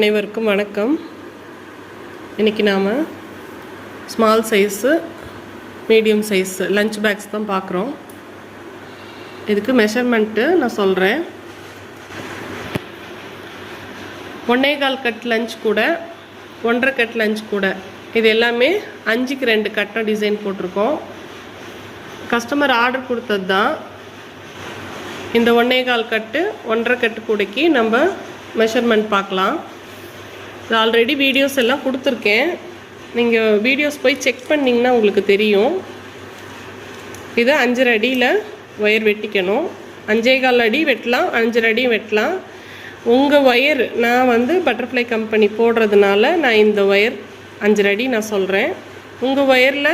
அனைவருக்கும் வணக்கம். இன்றைக்கி நாம் small size medium size lunch bags தான் பார்க்குறோம். இதுக்கு மெஷர்மெண்ட்டு நான் சொல்கிறேன் ஒன்னே கால் கட் லஞ்ச் கூட ஒன்றரை கட் லஞ்ச் கூட. இது எல்லாமே அஞ்சுக்கு ரெண்டு கட்டாக டிசைன் போட்டிருக்கோம். கஸ்டமர் ஆர்டர் கொடுத்தது தான். இந்த ஒன்னே கால் கட்டு ஒன்றரை கட்டு கூடைக்கு நம்ம மெஷர்மெண்ட் பார்க்கலாம். இது ஆல்ரெடி வீடியோஸ் எல்லாம் கொடுத்துருக்கேன். நீங்கள் வீடியோஸ் போய் செக் பண்ணிங்கன்னா உங்களுக்கு தெரியும். இது அஞ்சரை அடியில் ஒயர் வெட்டிக்கணும். அஞ்சே கால் அடி வெட்டலாம் அஞ்சரை அடியும் வெட்டலாம். உங்கள் ஒயர் நான் வந்து பட்டர்ஃப்ளை கம்பெனி போடுறதுனால நான் இந்த ஒயர் அஞ்சரை அடி நான் சொல்கிறேன் உங்கள் ஒயரில்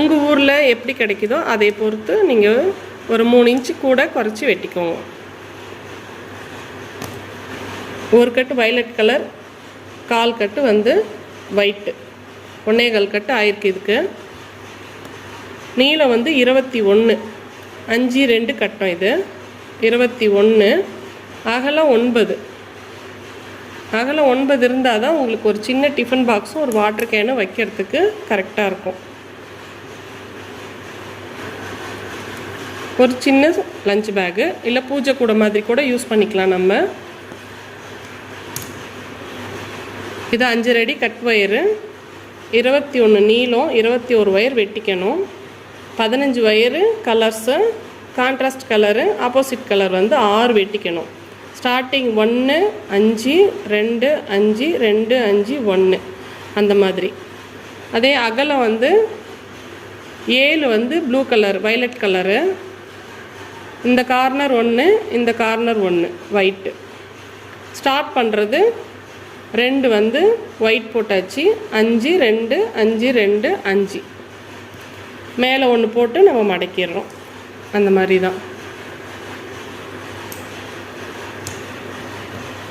உங்கள் ஊரில் எப்படி கிடைக்குதோ அதை பொறுத்து நீங்கள் ஒரு மூணு இன்ச்சு கூட குறைச்சி வெட்டிக்கோங்க. ஒரு கட்டு வயலட் கலர் கால் கட்டு வந்து ஒயிட்டு ஒன்னேகால் கட்டு ஆயிருக்கு இதுக்கு. நீளம் வந்து இருபத்தி ஒன்று அஞ்சு ரெண்டு கட்டம் இது. இருபத்தி ஒன்று அகலம் ஒன்பது. அகலம் ஒன்பது இருந்தால் தான் உங்களுக்கு ஒரு சின்ன டிஃபன் பாக்ஸும் ஒரு வாட்டர் கேனும் வைக்கிறதுக்கு கரெக்டாக இருக்கும். ஒரு சின்ன லஞ்ச் பேக்கு இல்லை பூஜை கூட மாதிரி கூட யூஸ் பண்ணிக்கலாம் நம்ம. இது அஞ்சு ரெடி கட் ஒயரு இருபத்தி ஒன்று நீளம் இருபத்தி ஒரு ஒயர் வெட்டிக்கணும். பதினஞ்சு wire colours contrast colour opposite colour வந்து ஆறு வெட்டிக்கணும். ஸ்டார்டிங் ஒன்று அஞ்சு ரெண்டு அஞ்சு ரெண்டு அஞ்சு ஒன்று அந்த மாதிரி. அதே அகலம் வந்து ஏழு வந்து ப்ளூ கலர் வைலட் கலரு இந்த கார்னர் ஒன்று இந்த கார்னர் ஒன்று ஒயிட்டு ஸ்டார்ட் பண்ணுறது ரெண்டு வந்து ஒயிட் போட்டாச்சு. அஞ்சு ரெண்டு அஞ்சு ரெண்டு அஞ்சு. மேலே ஒன்று போட்டு நம்ம மடக்கிடுறோம். அந்த மாதிரி தான்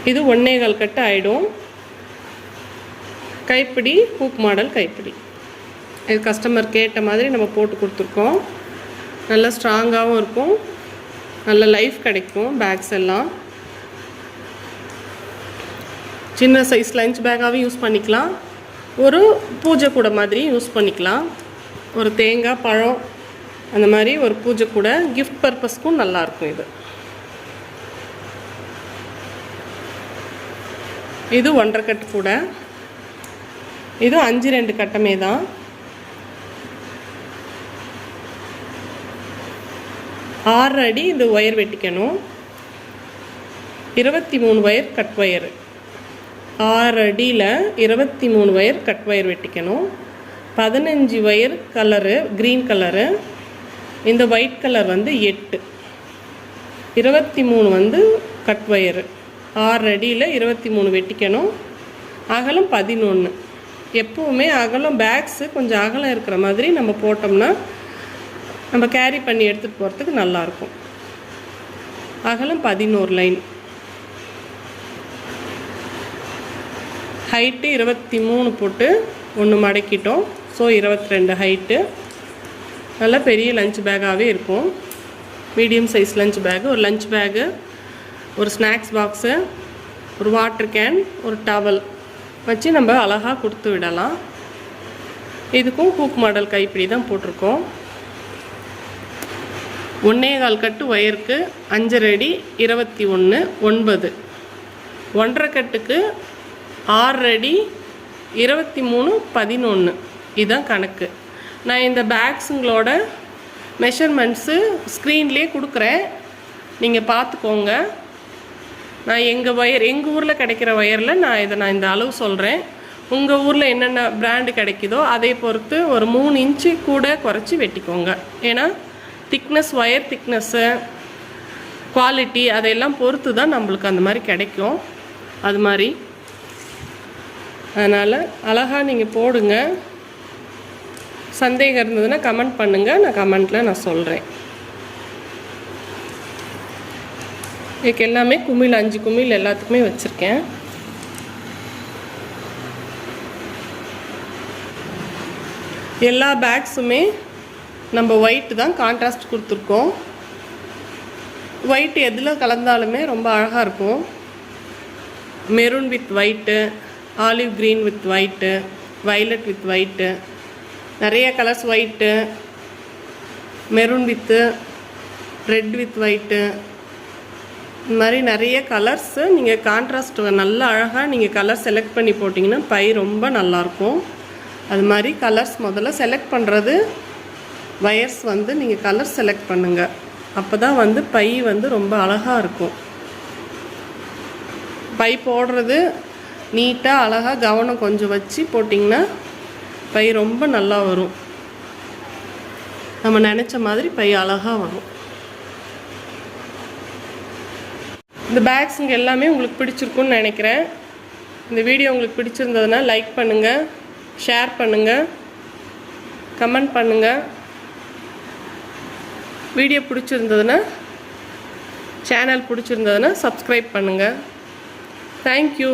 இது ஒன்னேகால் கட்டு ஆகிடும் கைப்பிடி ஹூக் மாடல் கைப்பிடி. இது கஸ்டமர் கேட்ட மாதிரி நம்ம போட்டு கொடுத்துருக்கோம். நல்லா ஸ்ட்ராங்காகவும் இருக்கும். நல்ல லைஃப் கிடைக்கும் பேக்ஸ் எல்லாம். சின்ன சைஸ் லஞ்ச் பேக்காகவும் யூஸ் பண்ணிக்கலாம். ஒரு பூஜை கூட மாதிரி யூஸ் பண்ணிக்கலாம். ஒரு தேங்காய் பழம் அந்த மாதிரி ஒரு பூஜை கூட கிஃப்ட் பர்பஸ்க்கும் நல்லாயிருக்கும் இது. இது ஒன்றரை கட்டு கூட. இது அஞ்சு ரெண்டு கட்டமே தான். ஆறு அடி இந்த ஒயர் வெட்டிக்கணும். இருபத்தி மூணு ஒயர் கட் ஒயரு ஆறு அடியில் இருபத்தி மூணு ஒயர் கட் ஒயர் வெட்டிக்கணும். பதினஞ்சு ஒயர் கலரு க்ரீன் கலரு. இந்த ஒயிட் கலர் வந்து எட்டு. இருபத்தி மூணு வந்து கட் ஒயரு ஆறு அடியில் இருபத்தி மூணு வெட்டிக்கணும். அகலம் பதினொன்று எப்போவுமே அகலம் பேக்ஸு கொஞ்சம் அகலம் இருக்கிற மாதிரி நம்ம போட்டோம்னா நம்ம கேரி பண்ணி எடுத்துகிட்டு போகிறதுக்கு நல்லாயிருக்கும் அகலம் பதினோரு லைன் ஹைட்டு இருபத்தி மூணு போட்டு ஒன்று மடக்கிட்டோம். ஸோ இருபத்தி ரெண்டு ஹைட்டு நல்லா பெரிய லஞ்ச் பேக்காகவே இருக்கும். மீடியம் சைஸ் லஞ்ச் பேகு ஒரு லஞ்ச் பேகு ஒரு ஸ்நாக்ஸ் பாக்ஸு ஒரு வாட்டர் கேன் ஒரு டவல் வச்சு நம்ம அழகாக கொடுத்து விடலாம். இதுக்கும் ஹூக் மாடல் கைப்பிடி தான் போட்டிருக்கோம். ஒன்றே கால் கட்டு ஒயருக்கு அஞ்சரை அடி இருபத்தி ஒன்று ஒன்பது. ஒன்றரை கட்டுக்கு ஆறடி இருபத்தி மூணு பதினொன்று இதுதான் கணக்கு. நான் இந்த பேக்ஸுங்களோட மெஷர்மெண்ட்ஸு ஸ்க்ரீன்லேயே கொடுக்குறேன். நீங்கள் பார்த்துக்கோங்க. நான் எங்கள் ஒயர் எங்கள் ஊரில் கிடைக்கிற ஒயரில் நான் இதை நான் இந்த அளவு சொல்கிறேன் உங்கள் ஊரில் என்னென்ன பிராண்டு கிடைக்குதோ அதை பொறுத்து ஒரு மூணு இன்ச்சு கூட குறைச்சி வெட்டிக்கோங்க. ஏன்னா திக்னஸ் ஒயர் திக்னஸ்ஸு குவாலிட்டி அதையெல்லாம் பொறுத்து தான் நம்மளுக்கு அந்த மாதிரி கிடைக்கும். அது மாதிரி. அதனால் அழகாக நீங்கள் போடுங்க. சந்தேகம் இருந்ததுன்னா கமெண்ட் பண்ணுங்கள் நான் கமெண்ட்டில் நான் சொல்கிறேன் இதுக்கு எல்லாமே குமிழ் அஞ்சு குமிழ் எல்லாத்துக்குமே வச்சுருக்கேன். எல்லா பேக்ஸுமே நம்ம ஒயிட்டு தான் கான்ட்ராஸ்ட் கொடுத்துருக்கோம். ஒயிட் எதில் கலந்தாலுமே ரொம்ப அழகாக இருக்கும். Maroon with white olive green with white violet with white நிறைய colours white maroon with red with white. இந்த மாதிரி நிறைய கலர்ஸு நீங்கள் கான்ட்ராஸ்ட் நல்லா அழகாக நீங்கள் கலர் செலக்ட் பண்ணி போட்டிங்கன்னா பை ரொம்ப நல்லாயிருக்கும் அது மாதிரி கலர்ஸ் முதல்ல செலக்ட் பண்ணுறது வயர்ஸ் வந்து நீங்கள் கலர் செலக்ட் பண்ணுங்கள் அப்போ தான் வந்து பை வந்து ரொம்ப அழகாக இருக்கும். பை போடுறது நீட்டாக அழகாக கவனம் கொஞ்சம் வச்சு போட்டிங்கன்னா பை ரொம்ப நல்லா வரும். நம்ம நினச்ச மாதிரி பை அழகாக வரும். இந்த பேக்ஸுங்க எல்லாமே உங்களுக்கு பிடிச்சிருக்குன்னு நினைக்கிறேன். இந்த வீடியோ உங்களுக்கு பிடிச்சிருந்ததுன்னா லைக் பண்ணுங்கள் ஷேர் பண்ணுங்கள் கமெண்ட் பண்ணுங்கள் வீடியோ பிடிச்சிருந்ததுன்னா சேனல் பிடிச்சிருந்ததுன்னா சப்ஸ்கிரைப் பண்ணுங்கள் தேங்க்யூ